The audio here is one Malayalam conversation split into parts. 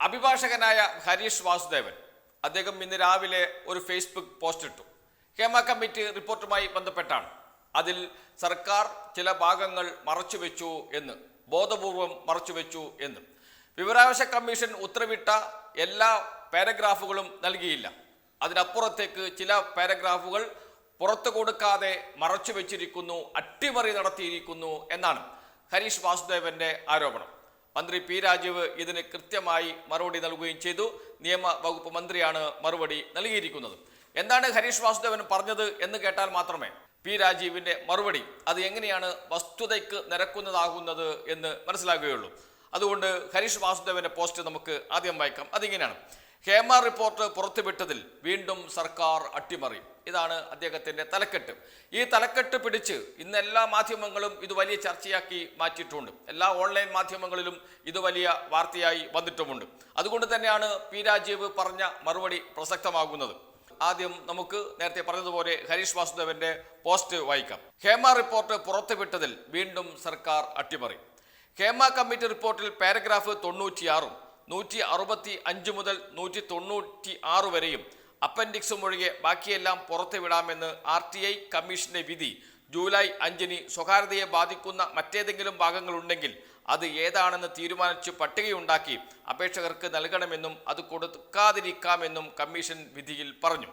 അഭിഭാഷകനായ ഹരീഷ് വാസുദേവൻ അദ്ദേഹം ഇന്ന് രാവിലെ ഒരു ഫേസ്ബുക്ക് പോസ്റ്റ് ഇട്ടു. ഹേമ കമ്മിറ്റി റിപ്പോർട്ടുമായി ബന്ധപ്പെട്ടാണ്. അതിൽ സർക്കാർ ചില ഭാഗങ്ങൾ മറച്ചുവെച്ചു എന്ന് ബോധപൂർവം മറച്ചുവെച്ചു എന്ന്. വിവരാവകാശ കമ്മീഷൻ ഉത്തരവിട്ട എല്ലാ പാരഗ്രാഫുകളും നൽകിയില്ല. അതിനപ്പുറത്തേക്ക് ചില പാരഗ്രാഫുകൾ പുറത്തു കൊടുക്കാതെ മറച്ചു വെച്ചിരിക്കുന്നു അട്ടിമറി നടത്തിയിരിക്കുന്നു എന്നാണ് ഹരീഷ് വാസുദേവന്റെ ആരോപണം. മന്ത്രി പി രാജീവ് ഇതിന് കൃത്യമായി മറുപടി നൽകുകയും ചെയ്തു. നിയമ വകുപ്പ് മന്ത്രിയാണ് മറുപടി നൽകിയിരിക്കുന്നത്. എന്താണ് ഹരീഷ് വാസുദേവൻ പറഞ്ഞത് എന്ന് കേട്ടാൽ മാത്രമേ പി രാജീവിന്റെ മറുപടി അത് എങ്ങനെയാണ് വസ്തുതയ്ക്ക് നിരക്കുന്നതാകുന്നത് എന്ന് മനസ്സിലാകുകയുള്ളൂ. അതുകൊണ്ട് ഹരീഷ് വാസുദേവന്റെ പോസ്റ്റ് നമുക്ക് ആദ്യം വായിക്കാം. അതിങ്ങനെയാണ്. ഹേമ റിപ്പോർട്ട് പുറത്തുവിട്ടതിൽ വീണ്ടും സർക്കാർ അട്ടിമറി. ഇതാണ് അദ്ദേഹത്തിന്റെ തലക്കെട്ട്. ഈ തലക്കെട്ട് പിടിച്ച് ഇന്ന് എല്ലാ മാധ്യമങ്ങളും ഇത് വലിയ ചർച്ചയാക്കി മാറ്റിയിട്ടുണ്ട്. എല്ലാ ഓൺലൈൻ മാധ്യമങ്ങളിലും ഇത് വലിയ വാർത്തയായി വന്നിട്ടുമുണ്ട്. അതുകൊണ്ട് തന്നെയാണ് പി രാജീവ് പറഞ്ഞ മറുപടി പ്രസക്തമാകുന്നത്. ആദ്യം നമുക്ക് നേരത്തെ പറഞ്ഞതുപോലെ ഹരീഷ് വാസുദേവന്റെ പോസ്റ്റ് വായിക്കാം. ഹേമ റിപ്പോർട്ട് പുറത്തുവിട്ടതിൽ വീണ്ടും സർക്കാർ അട്ടിമറി. ഹേമ കമ്മിറ്റി റിപ്പോർട്ടിൽ പാരഗ്രാഫ് തൊണ്ണൂറ്റിയാറും നൂറ്റി അറുപത്തി അഞ്ച് മുതൽ നൂറ്റി തൊണ്ണൂറ്റി ആറ് വരെയും അപ്പൻഡിക്സും ഒഴികെ ബാക്കിയെല്ലാം പുറത്തു വിടാമെന്ന് ആർ ടി ഐ കമ്മീഷന്റെ വിധി. ജൂലൈ അഞ്ചിന് സ്വകാര്യതയെ ബാധിക്കുന്ന മറ്റേതെങ്കിലും ഭാഗങ്ങളുണ്ടെങ്കിൽ അത് ഏതാണെന്ന് തീരുമാനിച്ച് പട്ടികയുണ്ടാക്കി അപേക്ഷകർക്ക് നൽകണമെന്നും അത് കൊടുക്കാതിരിക്കാമെന്നും കമ്മീഷൻ വിധിയിൽ പറഞ്ഞു.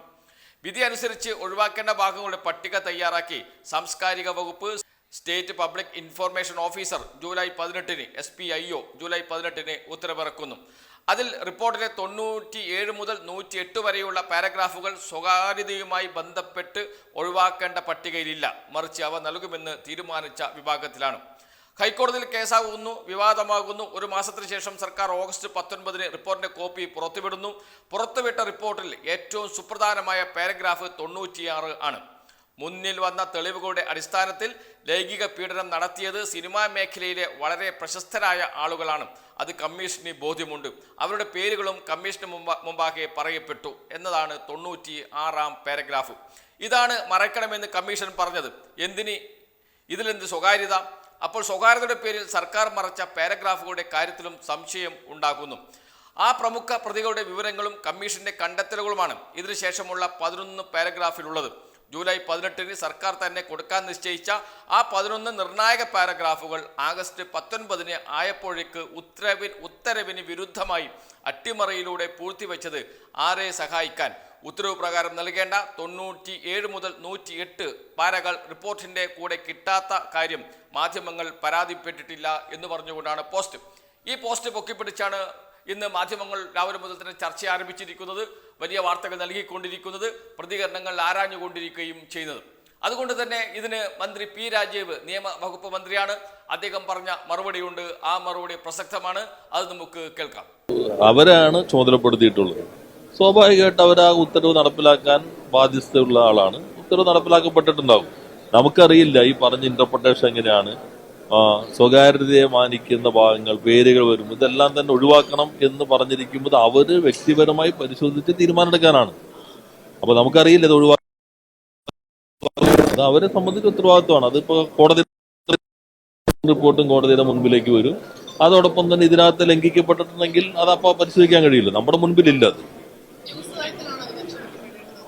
വിധി അനുസരിച്ച് ഒഴിവാക്കേണ്ട ഭാഗങ്ങളുടെ പട്ടിക തയ്യാറാക്കി സാംസ്കാരിക വകുപ്പ് state public information officer July പതിനെട്ടിന് S P I O July പതിനെട്ടിന് ഉത്തരവിറക്കുന്നു. അതിൽ റിപ്പോർട്ടിലെ തൊണ്ണൂറ്റി ഏഴ് മുതൽ നൂറ്റി എട്ട് വരെയുള്ള പാരഗ്രാഫുകൾ സ്വകാര്യതയുമായി ബന്ധപ്പെട്ട് ഒഴിവാക്കേണ്ട പട്ടികയിലില്ല. മറിച്ച് അവ നൽകുമെന്ന് തീരുമാനിച്ച വിഭാഗത്തിലാണ്. ഹൈക്കോടതിയിൽ കേസാകുന്നു വിവാദമാകുന്നു. ഒരു മാസത്തിന് ശേഷം സർക്കാർ ഓഗസ്റ്റ് പത്തൊൻപതിന് റിപ്പോർട്ടിന്റെ കോപ്പി പുറത്തുവിടുന്നു. പുറത്തുവിട്ട റിപ്പോർട്ടിൽ ഏറ്റവും സുപ്രധാനമായ പാരഗ്രാഫ് തൊണ്ണൂറ്റിയാറ് ആണ്. മുന്നിൽ വന്ന തെളിവുകളുടെ അടിസ്ഥാനത്തിൽ ലൈംഗിക പീഡനം നടത്തിയത് സിനിമാ മേഖലയിലെ വളരെ പ്രശസ്തരായ ആളുകളാണ്. അത് കമ്മീഷന് ബോധ്യമുണ്ട്. അവരുടെ പേരുകളും കമ്മീഷന് മുമ്പ് മുമ്പാകെ പറയപ്പെട്ടു എന്നതാണ് തൊണ്ണൂറ്റി ആറാം പാരഗ്രാഫ്. ഇതാണ് മറയ്ക്കണമെന്ന് കമ്മീഷൻ പറഞ്ഞത്. എന്തിന്? ഇതിലെന്ത് സ്വകാര്യത? അപ്പോൾ സ്വകാര്യതയുടെ പേരിൽ സർക്കാർ മറച്ച പാരഗ്രാഫുകളുടെ കാര്യത്തിലും സംശയം ഉണ്ടാകുന്നു. ആ പ്രമുഖ പ്രതികളുടെ വിവരങ്ങളും കമ്മീഷന്റെ കണ്ടെത്തലുകളുമാണ് ഇതിനുശേഷമുള്ള പതിനൊന്ന് പാരഗ്രാഫിലുള്ളത്. ജൂലൈ പതിനെട്ടിന് സർക്കാർ തന്നെ കൊടുക്കാൻ നിശ്ചയിച്ച ആ പതിനൊന്ന് നിർണായക പാരഗ്രാഫുകൾ ആഗസ്റ്റ് പത്തൊൻപതിന് ആയപ്പോഴേക്ക് ഉത്തരവിൽ ഉത്തരവിന് വിരുദ്ധമായി അട്ടിമറിയിലൂടെ പൂഴ്ത്തിവെച്ചത് ആരെ സഹായിക്കാൻ? ഉത്തരവ് പ്രകാരം നൽകേണ്ട തൊണ്ണൂറ്റി ഏഴ് മുതൽ നൂറ്റി എട്ട് പാരകൾ റിപ്പോർട്ടിന്റെ കൂടെ കിട്ടാത്ത കാര്യം മാധ്യമങ്ങൾ പരാതിപ്പെട്ടിട്ടില്ല എന്ന് പറഞ്ഞുകൊണ്ടാണ് പോസ്റ്റ്. ഈ പോസ്റ്റ് പൊക്കിപ്പിടിച്ചാണ് ഇന്ന് മാധ്യമങ്ങൾ രാവിലെ മുതൽ തന്നെ ചർച്ച ആരംഭിച്ചിരിക്കുന്നത് വലിയ വാർത്തകൾ നൽകിക്കൊണ്ടിരിക്കുന്നത് പ്രതികരണങ്ങൾ ആരാഞ്ഞുകൊണ്ടിരിക്കുകയും ചെയ്യുന്നത്. അതുകൊണ്ട് തന്നെ ഇതിന് മന്ത്രി പി രാജീവ് നിയമ വകുപ്പ് മന്ത്രിയാണ്. അദ്ദേഹം പറഞ്ഞ മറുപടിയുണ്ട്. ആ മറുപടി പ്രസക്തമാണ്. അത് നമുക്ക് കേൾക്കാം. അവരാണ് ചുമതലപ്പെടുത്തിയിട്ടുള്ളത്. സ്വാഭാവികമായിട്ട് അവർ ആ ഉത്തരവ് നടപ്പിലാക്കാൻ ബാധ്യതയുള്ള ആളാണ്. ഉത്തരവ് നടപ്പിലാക്കപ്പെട്ടിട്ടുണ്ടാവും നമുക്കറിയില്ല ഈ പറഞ്ഞ ഇന്റർപ്രിട്ടേഷൻ എങ്ങനെയാണ്. സ്വകാര്യതയെ മാനിക്കുന്ന ഭാഗങ്ങൾ പേരുകൾ വരും ഇതെല്ലാം തന്നെ ഒഴിവാക്കണം എന്ന് പറഞ്ഞിരിക്കുമ്പോൾ അവർ വ്യക്തിപരമായി പരിശോധിച്ച് തീരുമാനമെടുക്കാനാണ്. അപ്പൊ നമുക്കറിയില്ല ഇത് ഒഴിവാക്കുന്നത് അത് അവരെ സംബന്ധിച്ച് ഉത്തരവാദിത്വമാണ്. അതിപ്പോ കോടതി റിപ്പോർട്ടും കോടതിയുടെ മുൻപിലേക്ക് വരും. അതോടൊപ്പം തന്നെ ഇതിനകത്ത് ലംഘിക്കപ്പെട്ടിട്ടുണ്ടെങ്കിൽ അതപ്പോ പരിശോധിക്കാൻ കഴിയില്ല. നമ്മുടെ മുൻപിലില്ല അത്.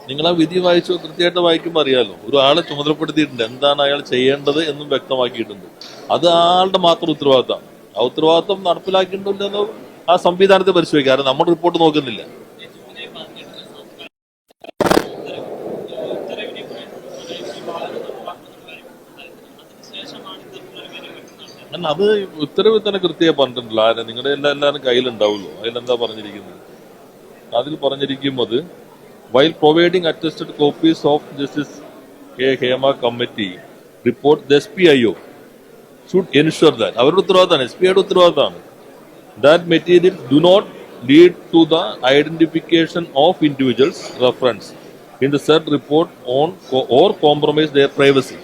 നിങ്ങൾ ആ വിധി വായിച്ചു കൃത്യമായിട്ട് വായിക്കുമ്പോൾ അറിയാലോ. ഒരു ആളെ ചുമതലപ്പെടുത്തിയിട്ടുണ്ട്. എന്താണ് അയാൾ ചെയ്യേണ്ടത് എന്നും വ്യക്തമാക്കിയിട്ടുണ്ട്. അത് ആളുടെ മാത്രം ഉത്തരവാദിത്തമാണ് ആ ഉത്തരവാദിത്തം നടപ്പിലാക്കിയിട്ടുണ്ടെന്ന് ആ സംവിധാനത്തെ പരിശോധിക്കുക കാരണം നമ്മുടെ റിപ്പോർട്ട് നോക്കുന്നില്ല. അത് ഉത്തരവ് തന്നെ കൃത്യമായി പറഞ്ഞിട്ടുണ്ടല്ലോ. ആരെ? നിങ്ങളുടെ എല്ലാ എല്ലാവരും കയ്യിലുണ്ടാവുമല്ലോ. അതിലെന്താ പറഞ്ഞിരിക്കുന്നത്? അതിൽ പറഞ്ഞിരിക്കുന്നത് while providing attested copies of justice K Hema committee report S P I O should ensure that അവരുടെ ഉത്തരവാദിത്തമാണ് എസ് പി ഐയുടെ ഉത്തരവാദിത്തമാണ്. That material do not lead to the identification of individuals reference in the said report on or compromise their privacy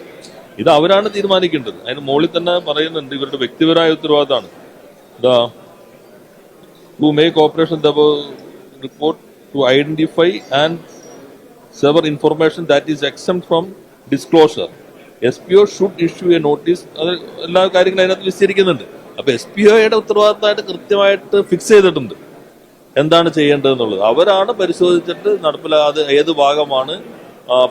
ഇത് അവരാണ് തീരുമാനിക്കേണ്ടത്. അതിന് മുകളിൽ തന്നെ പറയുന്നുണ്ട് ഇവരുടെ വ്യക്തിപരമായ ഉത്തരവാദിത്തമാണ്. The to make operation the report to identify and sever information that is exempt from disclosure. SPO should issue a notice. അത് എല്ലാ കാര്യങ്ങളും അതിനകത്ത് വിശദീകരിക്കുന്നുണ്ട് അപ്പൊ എസ് പി ഒയുടെ ഉത്തരവാദിത്തമായിട്ട് കൃത്യമായിട്ട് ഫിക്സ് ചെയ്തിട്ടുണ്ട്. എന്താണ് ചെയ്യേണ്ടതെന്നുള്ളത്. അവരാണ് പരിശോധിച്ചിട്ട് നടപ്പിലാകാതെ ഏത് ഭാഗമാണ്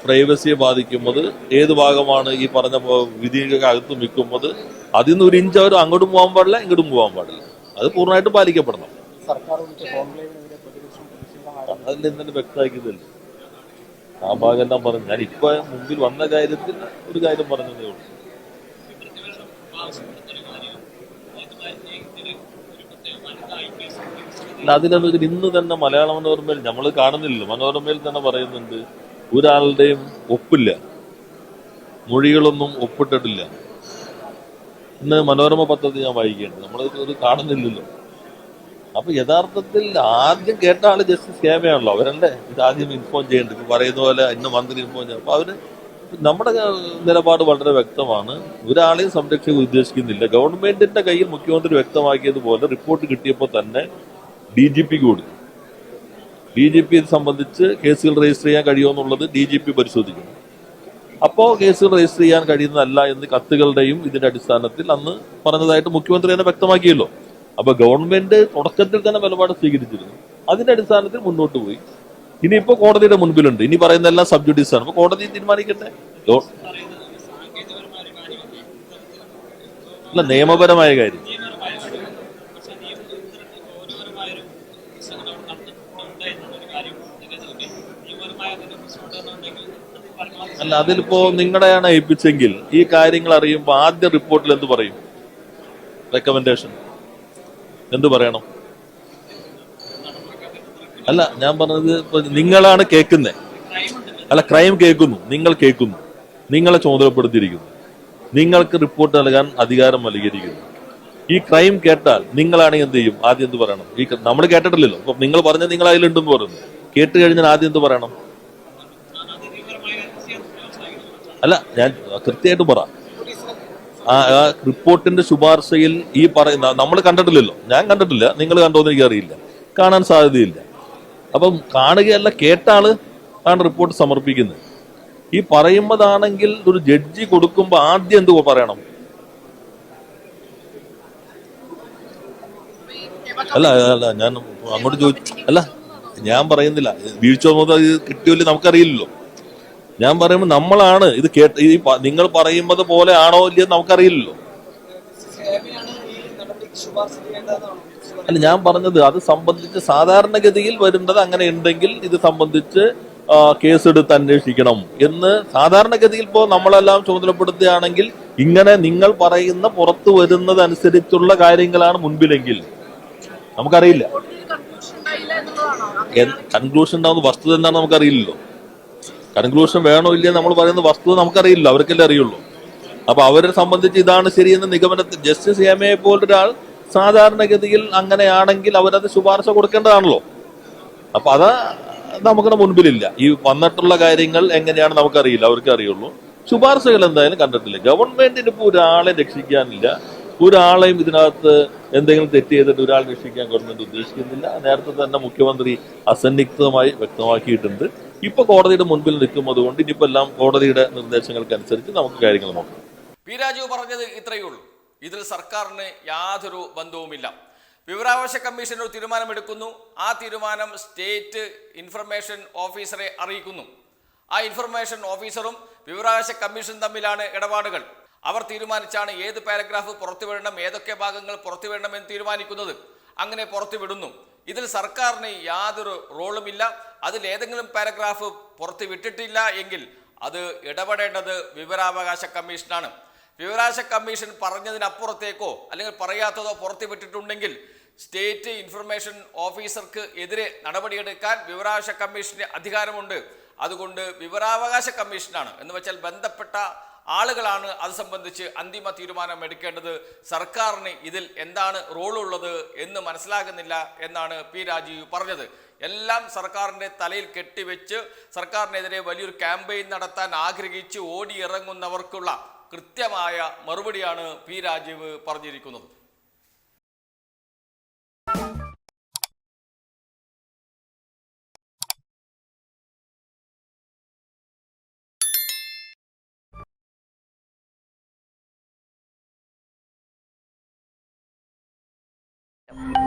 പ്രൈവസിയെ ബാധിക്കുന്നത് ഏത് ഭാഗമാണ് ഈ പറഞ്ഞ പോ- വിധിക്ക് അകത്ത് നിൽക്കുന്നത്. അതിൽ നിന്ന് ഒരു ഇഞ്ച് അവർ അങ്ങോട്ടും പോകാൻ പാടില്ല ഇങ്ങോട്ടും പോകാൻ പാടില്ല. അത് പൂർണമായിട്ടും പാലിക്കപ്പെടണം. സർക്കാർ അതിൽ ഇന്നലെ വ്യക്തമാക്കിയതല്ലേ? ആ ഭാഗം എല്ലാം പറഞ്ഞു. ഞാൻ ഇപ്പൊ മുമ്പിൽ വന്ന കാര്യത്തിൽ ഒരു കാര്യം പറഞ്ഞതേ ഉള്ളൂ. അല്ല ഇന്ന് തന്നെ മലയാള മനോരമയിൽ നമ്മൾ കാണുന്നില്ല മനോരമയിൽ തന്നെ പറയുന്നുണ്ട് ഒരാളുടെയും ഒപ്പില്ല. മൊഴികളൊന്നും ഒപ്പിട്ടിട്ടില്ല. ഇന്ന് മനോരമ പദ്ധതി ഞാൻ വായിക്കുകയാണ്. നമ്മൾ ഇത് കാണുന്നില്ലല്ലോ. അപ്പൊ യഥാർത്ഥത്തിൽ ആദ്യം കേട്ട ആൾ ജസ്റ്റിസ് കേമയാണല്ലോ അവരല്ലേ? ഇത് ആദ്യം ഇൻഫോം ചെയ്യേണ്ടത്. ഇപ്പൊ പറയുന്ന പോലെ ഇന്ന് മന്ത്രി ഇൻഫോം ചെയ്യും അപ്പൊ അവർ നമ്മുടെ നിലപാട് വളരെ വ്യക്തമാണ്. ഒരാളെയും സംരക്ഷിക്കാൻ ഉദ്ദേശിക്കുന്നില്ല. ഗവൺമെന്റിന്റെ കയ്യിൽ മുഖ്യമന്ത്രി വ്യക്തമാക്കിയതുപോലെ റിപ്പോർട്ട് കിട്ടിയപ്പോൾ തന്നെ ഡി ജി പിക്ക് കൊടുക്കും ഡി ജി പി സംബന്ധിച്ച് കേസുകൾ രജിസ്റ്റർ ചെയ്യാൻ കഴിയുമെന്നുള്ളത് ഡി ജി പി പരിശോധിക്കുന്നു. അപ്പോൾ കേസുകൾ രജിസ്റ്റർ ചെയ്യാൻ കഴിയുന്നതല്ല എന്ന് കത്തുകളുടെയും ഇതിന്റെ അടിസ്ഥാനത്തിൽ അന്ന് പറഞ്ഞതായിട്ട് മുഖ്യമന്ത്രി തന്നെ വ്യക്തമാക്കിയല്ലോ. അപ്പൊ ഗവൺമെന്റ് തുടക്കത്തിൽ തന്നെ നിലപാട് സ്വീകരിച്ചിരുന്നു. അതിന്റെ അടിസ്ഥാനത്തിൽ മുന്നോട്ട് പോയി. ഇനിയിപ്പോ കോടതിയുടെ മുൻപിലുണ്ട്. ഇനി പറയുന്ന എല്ലാം സബ്ജുഡീസ് ആണ്. അപ്പൊ കോടതി തീരുമാനിക്കട്ടെ? അല്ല നിയമപരമായ കാര്യം. അല്ല അതിലിപ്പോ നിങ്ങളെയാണ് ഏൽപ്പിച്ചെങ്കിൽ ഈ കാര്യങ്ങൾ അറിയുമ്പോൾ ആദ്യ റിപ്പോർട്ടിൽ എന്ത് പറയും? റെക്കമെൻഡേഷൻ എന്ത് പറയണം? അല്ല ഞാൻ പറഞ്ഞത് നിങ്ങളാണ് കേൾക്കുന്നത് അല്ല ക്രൈം കേൾക്കുന്നു. നിങ്ങൾ കേൾക്കുന്നു. നിങ്ങളെ ചുമതലപ്പെടുത്തിയിരിക്കുന്നു. നിങ്ങൾക്ക് റിപ്പോർട്ട് നൽകാൻ അധികാരം നൽകിയിരിക്കുന്നു. ഈ ക്രൈം കേട്ടാൽ നിങ്ങളാണെങ്കിൽ എന്ത് ചെയ്യും? ആദ്യം എന്ത് പറയണം? ഈ നമ്മൾ കേട്ടിട്ടില്ലല്ലോ. അപ്പൊ നിങ്ങൾ പറഞ്ഞ നിങ്ങൾ അതിലുണ്ടെന്ന് പറയുന്നു. കേട്ട് കഴിഞ്ഞാൽ ആദ്യം എന്ത് പറയണം? അല്ല ഞാൻ കൃത്യമായിട്ട് പറ. ആ റിപ്പോർട്ടിന്റെ ശുപാർശയിൽ ഈ പറയുന്ന നമ്മൾ കണ്ടിട്ടില്ലല്ലോ. ഞാൻ കണ്ടിട്ടില്ല. നിങ്ങൾ കണ്ടോ എന്ന് എനിക്കറിയില്ല. കാണാൻ സാധ്യതയില്ല. അപ്പം കാണുകയല്ല കേട്ടാൾ ആണ് റിപ്പോർട്ട് സമർപ്പിക്കുന്നത്. ഈ പറയുന്നതാണെങ്കിൽ ഒരു ജഡ്ജി കൊടുക്കുമ്പോൾ ആദ്യം എന്ത് പറയണം? അല്ല അല്ല ഞാൻ അങ്ങോട്ട് ചോദിച്ചു അല്ല ഞാൻ പറയുന്നില്ല. വീഴ്ച കിട്ടിയല്ലോ നമുക്കറിയില്ലല്ലോ. ഞാൻ പറയുമ്പോൾ നമ്മളാണ് ഇത് കേട്ട് ഈ നിങ്ങൾ പറയുന്നത് പോലെ ആണോ ഇല്ലയോ നമുക്കറിയില്ലല്ലോ. അല്ല ഞാൻ പറഞ്ഞത് അത് സംബന്ധിച്ച് സാധാരണഗതിയിൽ വരുന്നത് അങ്ങനെ ഉണ്ടെങ്കിൽ ഇത് സംബന്ധിച്ച് കേസെടുത്ത് അന്വേഷിക്കണം എന്ന് സാധാരണഗതിയിൽ ഇപ്പോൾ നമ്മളെല്ലാം ചുമതലപ്പെടുത്തുകയാണെങ്കിൽ ഇങ്ങനെ നിങ്ങൾ പറയുന്ന പുറത്തു വരുന്നത് അനുസരിച്ചുള്ള കാര്യങ്ങളാണ് മുൻപിലെങ്കിൽ. നമുക്കറിയില്ല. കൺക്ലൂഷൻ ഉണ്ടാവുന്ന വസ്തുത എന്താണെന്ന് നമുക്കറിയില്ലല്ലോ. കൺക്ലൂഷൻ വേണോ ഇല്ലയോ നമ്മൾ പറയുന്ന വസ്തുത നമുക്കറിയില്ല അവർക്കല്ലേ അറിയുള്ളൂ. അപ്പൊ അവരെ സംബന്ധിച്ച് ഇതാണ് ശരിയെന്ന നിഗമനത്തിൽ ജസ്റ്റിസ് ഹേമയെ പോലൊരാൾ സാധാരണഗതിയിൽ അങ്ങനെയാണെങ്കിൽ അവരത് ശുപാർശ കൊടുക്കേണ്ടതാണല്ലോ. അപ്പൊ അത് നമുക്കിടെ മുൻപിലില്ല. ഈ വന്നിട്ടുള്ള കാര്യങ്ങൾ എങ്ങനെയാണ് നമുക്കറിയില്ല അവർക്ക് അറിയുള്ളൂ. ശുപാർശകൾ എന്തായാലും കണ്ടിട്ടില്ല. ഗവൺമെന്റിന് ഇപ്പോൾ ഒരാളെ രക്ഷിക്കാനില്ല. ഒരാളെയും ഇതിനകത്ത് എന്തെങ്കിലും തെറ്റ് ചെയ്തിട്ട് ഒരാൾ രക്ഷിക്കാൻ ഗവൺമെന്റ് ഉദ്ദേശിക്കുന്നില്ല. നേരത്തെ തന്നെ മുഖ്യമന്ത്രി അസന്നിഗ്ധമായി വ്യക്തമാക്കിയിട്ടുണ്ട്. ഇപ്പൊ കോടതിയുടെ മുൻപിൽ നിൽക്കുന്നത് കൊണ്ട് ഇനിയിപ്പോ എല്ലാം കോടതിയുടെ നിർദ്ദേശങ്ങൾക്കനുസരിച്ച് നമുക്ക് കാര്യങ്ങൾ നോക്കാം. പി രാജു പറഞ്ഞത് ഇത്രയേ ഉള്ളൂ. ഇതിൽ സർക്കാരിന് യാതൊരു ബന്ധവുമില്ല. വിവരാവകാശ കമ്മീഷൻ ഒരു തീരുമാനമെടുക്കുന്നു. ആ തീരുമാനം സ്റ്റേറ്റ് ഇൻഫർമേഷൻ ഓഫീസറെ അറിയിക്കുന്നു. ആ ഇൻഫർമേഷൻ ഓഫീസറും വിവരാവകാശ കമ്മീഷൻ തമ്മിലാണ് ഇടപാടുകൾ. അവർ തീരുമാനിച്ചാണ് ഏത് പാരഗ്രാഫ് പുറത്തുവിടണം ഏതൊക്കെ ഭാഗങ്ങൾ പുറത്തുവിടണം എന്ന് തീരുമാനിക്കുന്നത്. അങ്ങനെ പുറത്തുവിടുന്നു. ഇതിൽ സർക്കാരിന് യാതൊരു റോളുമില്ല അതിൽ ഏതെങ്കിലും പാരഗ്രാഫ് പുറത്ത് വിട്ടിട്ടില്ല എങ്കിൽ അത് ഇടപെടേണ്ടത് വിവരാവകാശ കമ്മീഷനാണ്. വിവരാവകാശ കമ്മീഷൻ പറഞ്ഞതിനപ്പുറത്തേക്കോ അല്ലെങ്കിൽ പറയാത്തതോ പുറത്ത് വിട്ടിട്ടുണ്ടെങ്കിൽ സ്റ്റേറ്റ് ഇൻഫർമേഷൻ ഓഫീസർക്ക് എതിരെ നടപടിയെടുക്കാൻ വിവരാവകാശ കമ്മീഷന് അധികാരമുണ്ട്. അതുകൊണ്ട് വിവരാവകാശ കമ്മീഷനാണ്. എന്ന് വെച്ചാൽ ബന്ധപ്പെട്ട ആളുകളാണ് അത് സംബന്ധിച്ച് അന്തിമ തീരുമാനം എടുക്കേണ്ടത്. സർക്കാരിന് ഇതിൽ എന്താണ് റോളുള്ളത് എന്ന് മനസ്സിലാകുന്നില്ല എന്നാണ് പി രാജീവ് പറഞ്ഞത്. എല്ലാം സർക്കാരിന്റെ തലയിൽ കെട്ടിവെച്ച് സർക്കാരിനെതിരെ വലിയൊരു ക്യാമ്പയിൻ നടത്താൻ ആഗ്രഹിച്ച് ഓടിയിറങ്ങുന്നവർക്കുള്ള കൃത്യമായ മറുപടിയാണ് പി രാജീവ് പറഞ്ഞിരിക്കുന്നത്. you